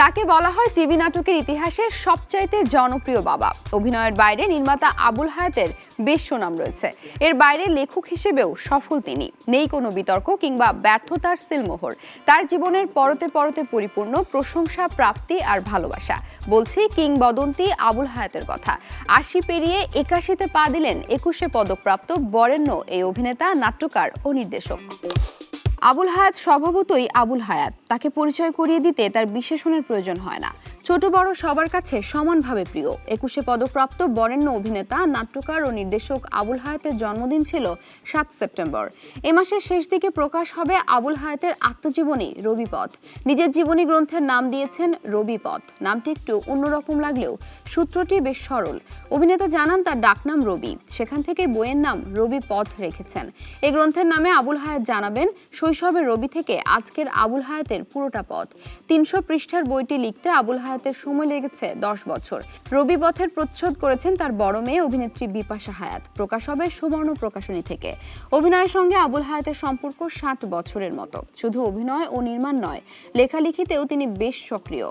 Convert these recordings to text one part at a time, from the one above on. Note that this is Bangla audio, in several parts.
তাকে বলা হয় টিভি নাটকের ইতিহাসে সবচাইতে জনপ্রিয় বাবা। অভিনয়ের বাইরে নির্মাতা আবুল হায়াতের বেশ সুনাম রয়েছে। এর বাইরে লেখক হিসেবেও সফল তিনি। নেই কোনো বিতর্ক কিংবা ব্যর্থতার সিলমোহর। তার জীবনের পরতে পরতে পরিপূর্ণ প্রশংসা, প্রাপ্তি আর ভালোবাসা। বলছি কিংবদন্তি আবুল হায়াতের কথা। আশি পেরিয়ে একাশিতে পা দিলেন একুশে পদকপ্রাপ্ত বরেণ্য, এই অভিনেতা, নাট্যকার ও নির্দেশক। আবুল হায়াত স্বভাবতই আবুল হায়াত। তাকে পরিচয় করিয়ে দিতে তার বিশেষণের প্রয়োজন হয় না। ছোট বড় সবার কাছে সমানভাবে প্রিয়। একুশে পদকপ্রাপ্ত বরেণ্য অভিনেতা, নাট্যকার ও নির্দেশক আবুল হায়াতের জন্মদিন ছিল সাত সেপ্টেম্বর। এ মাসের শেষ দিকে প্রকাশ হবে আবুল হায়াতের আত্মজীবনী রবিপথ নিজের জীবনী গ্রন্থের নাম দিয়েছেন রবিপথ নামটি একটু অন্যরকম লাগলেও সূত্রটি বেশ সরল। অভিনেতা জানান, তার ডাকনাম রবি। সেখান থেকে বইয়ের নাম রবি পথ রেখেছেন। এই গ্রন্থের নামে আবুল হায়াত জানাবেন শৈশবের রবি থেকে আজকের আবুল হায়াতের পুরোটা পথ। তিনশো পৃষ্ঠার বইটি লিখতে আবুল হায়াতের সময় লেগেছে দশ বছর। রবি পথের প্রচ্ছদ করেছেন তার বড় মেয়ে অভিনেত্রী বিপাশা হায়াত প্রকাশ হবে সুবর্ণ প্রকাশনী থেকে। অভিনয়ের সঙ্গে আবুল হায়াতের সম্পর্ক ষাট বছরের মতো। শুধু অভিনয় ও নির্মাণ নয়, লেখালেখিতেও তিনি বেশ সক্রিয়।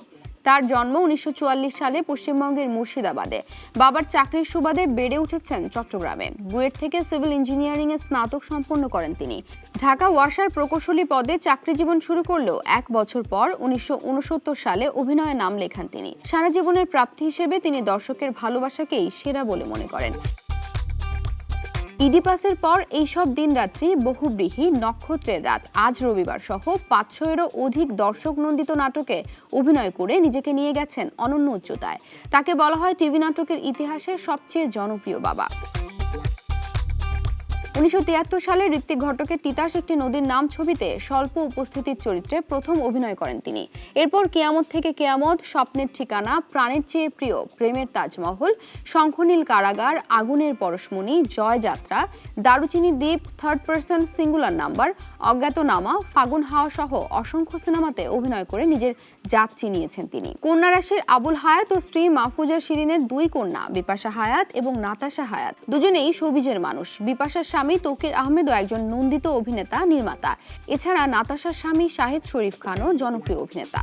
তার জন্ম উনিশশো চুয়াল্লিশ সালে পশ্চিমবঙ্গের মুর্শিদাবাদে। বাবার চাকরির সুবাদে বেড়ে উঠেছেন চট্টগ্রামে। বুয়েট থেকে সিভিল ইঞ্জিনিয়ারিং এ স্নাতক সম্পন্ন করেন তিনি। ঢাকা ওয়াসার প্রকৌশলী পদে চাকরি জীবন শুরু করলেও এক বছর পর উনিশশো উনসত্তর সালে অভিনয়ে নাম লেখান তিনি। সারা জীবনের প্রাপ্তি হিসেবে তিনি দর্শকের ভালোবাসাকেই সেরা বলে মনে করেন। ইডিপাসের পর এইসব দিন রাত্রি বহুব্রীহি নক্ষত্রের রাত। আজ রবিবার সহ পাঁচশোয়েরও অধিক দর্শক নন্দিত নাটকে অভিনয় করে নিজেকে নিয়ে গেছেন অনন্য উচ্চতায়। তাকে বলা হয় টিভি নাটকের ইতিহাসের সবচেয়ে জনপ্রিয় বাবা। উনিশশো সালে ঋত্বিক ঘটকের তিতাস একটি নদীর নাম ছবিতে স্বল্প উপস্থিতির চরিত্রে প্রথম অভিনয় করেন তিনি। এরপর কেয়ামত থেকে কেয়ামত, স্বপ্নের ঠিকানা, প্রাণের চেয়ে প্রিয়, প্রেমের তাজমহল, শঙ্খনীল কারাগার, আগুনের পরশমণি, জয়যাত্রা দারুচিনি দ্বীপ থার্ড পার্সন সিঙ্গুলার নাম্বার অজ্ঞাতনামা, ফাগুন হাওয়া সহ অসংখ্য সিনেমাতে অভিনয় করে নিজের জাত চিনিয়েছেন তিনি। কন্যা রাশির আবুল হায়াত ও স্ত্রী মাহফুজা শিরিনের দুই কন্যা, বিপাশা হায়াত এবং নাতাশা হায়াত। দুজনেই সবিজের মানুষ। বিপাশার স্বামী তৌকির আহমেদও একজন নন্দিত অভিনেতা, নির্মাতা। এছাড়া নাতাশার স্বামী শাহিদ শরীফ খানও জনপ্রিয় অভিনেতা।